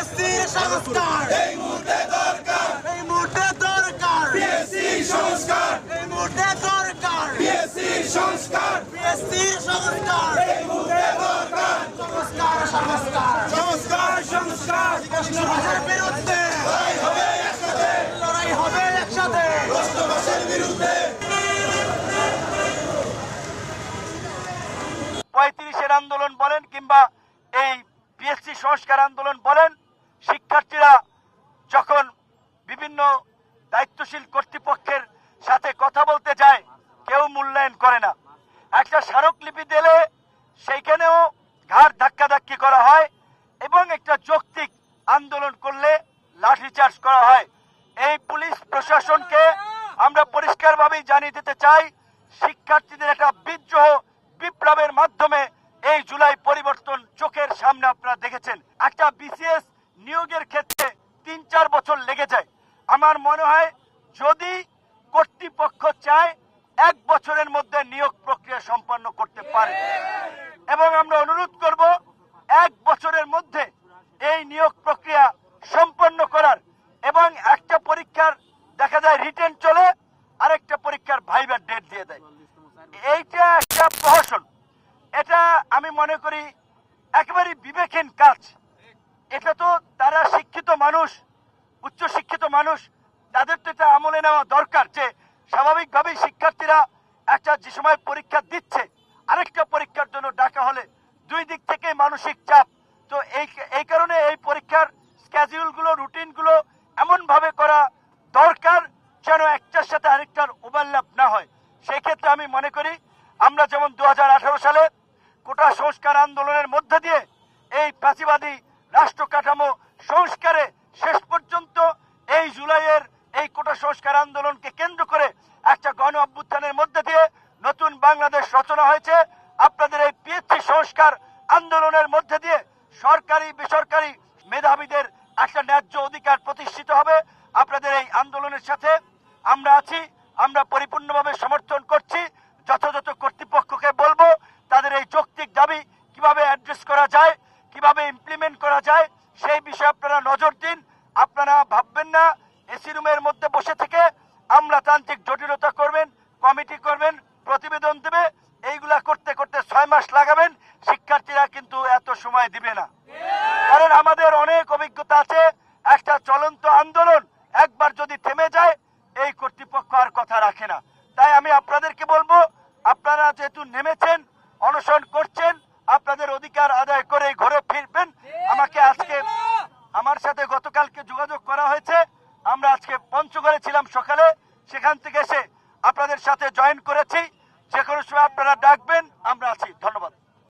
বিএসসির সংস্কার। এই মুহূর্তে দরকার। এই মুহূর্তে দরকার। বিএসসি সংস্কার। এই মুহূর্তে দরকার। বিএসসি সংস্কার। সংস্কার। এই মুহূর্তে দরকার। সংস্কার সংস্কার। সংস্কার সংস্কার। বিরুদ্ধে। লড়াই হবে একসাথে। লড়াই হবে একসাথে। বিরুদ্ধে। পঁয়ত্রিশের আন্দোলন বলেন কিংবা এই পিএসসি সংস্কার আন্দোলন বলেন শিক্ষার্থীরা যখন বিভিন্ন দায়িত্বশীল কর্তৃপক্ষের সাথে কথা বলতে যায়, কেউ মূল্যায়ন করে না। একটা স্মারকলিপি দিলে সেইখানেও ঘাড় ধাক্কাধাক্কি করা হয় এবং একটা যৌক্তিক আন্দোলন করলে লাঠিচার্জ করা হয়। এই পুলিশ প্রশাসনকে আমরা পরিষ্কারভাবেই জানিয়ে দিতে চাই, শিক্ষার্থীদের একটা বিদ্রোহ বিপ্লবের মাধ্যমে এই জুলাই পরিবর্তন চোখের সামনে আপনারা দেখেছেন। একটা বিসিএস নিয়োগের ক্ষেত্রে তিন, চার বছর লেগে যায়। আমার মনে হয় যদি কর্তৃপক্ষ চায়, এক বছরের মধ্যে নিয়োগ প্রক্রিয়া সম্পন্ন করতে পারে। এবং আমরা অনুরোধ করব, এক বছরের মধ্যে এই নিয়োগ প্রক্রিয়া সম্পন্ন করার। এবং একটা পরীক্ষার, দেখা যায় রিটেন চলে, আরেকটা পরীক্ষার ভাইবার ডেট দিয়ে দেয়। এইটা একটা প্রহসন। এটা আমি মনে করি একেবারে বিবেকহীন কাজ। এটা তো তারা শিক্ষিত মানুষ উচ্চ শিক্ষিত মানুষ। তাদের তো এটা আমলে নেওয়া দরকার যে স্বাভাবিকভাবেই শিক্ষার্থীরা একটা যে সময় পরীক্ষা দিচ্ছে, আরেকটা পরীক্ষার জন্য ডাকা হলে দুই দিক থেকে মানসিক চাপ। তো এই এই কারণে এই পরীক্ষার স্ক্যাজুলগুলো রুটিনগুলো এমনভাবে করা দরকার যেন একটার সাথে আরেকটার ওভারল্যাপ না হয়। সেই ক্ষেত্রে আমি মনে করি, আমরা যেমন দু হাজার আঠারো সালে কোটা সংস্কার আন্দোলনের মধ্যে দিয়ে এই প্রাচীবাদী রাষ্ট্র কাঠামো সংস্কারে শেষ পর্যন্ত এই জুলাইয়ের এই কোটা সংস্কার আন্দোলনকে কেন্দ্র করে একটা গণ অভ্যুত্থানের মধ্যে দিয়ে নতুন বাংলাদেশ রচনা হয়েছে। আপনাদের এই পিএসসি সংস্কার আন্দোলনের মধ্যে দিয়ে সরকারি, বেসরকারি মেধাবীদের একটা ন্যায্য অধিকার প্রতিষ্ঠিত হবে। আপনাদের এই আন্দোলনের সাথে আমরা আছি, আমরা পরিপূর্ণভাবে সমর্থন করছি। যথাযথ কর্তৃপক্ষকে বলব, তাদের এই যৌক্তিক দাবি কীভাবে অ্যাড্রেস করা যায়, কীভাবে ইমপ্লিমেন্ট করা যায়, সেই বিষয়ে আপনারা নজর দিন। আপনারা ভাববেন না, এসি রুমের মধ্যে বসে থেকে আমলাতান্ত্রিক জটিলতা করবেন, কমিটি করবেন, প্রতিবেদন দেবে, এইগুলা করতে করতে ছয় মাস লাগাবেন, শিক্ষার্থীরা কিন্তু এত সময় দিবে না। কারণ আমাদের অনেক অভিজ্ঞতা আছে, একটা চলন্ত আন্দোলন একবার যদি থেমে যায়, এই কর্তৃপক্ষ আর কথা রাখে না। তাই আমি আপনাদেরকে বলব, আপনারা যেহেতু নেমেছেন, অনশন করছেন আপনাদের অধিকার আদায় করে ঘরে ফিরবেন। আমাকে আজকে আমার সাথে গতকালকে যোগাযোগ করা হয়েছে। আমরা আজকে পঞ্চগড়ে ছিলাম সকালে। সেখান থেকে এসে আপনাদের সাথে জয়েন করেছি। যে কোনো সময় আপনারা ডাকবেন আমরা আছি। ধন্যবাদ।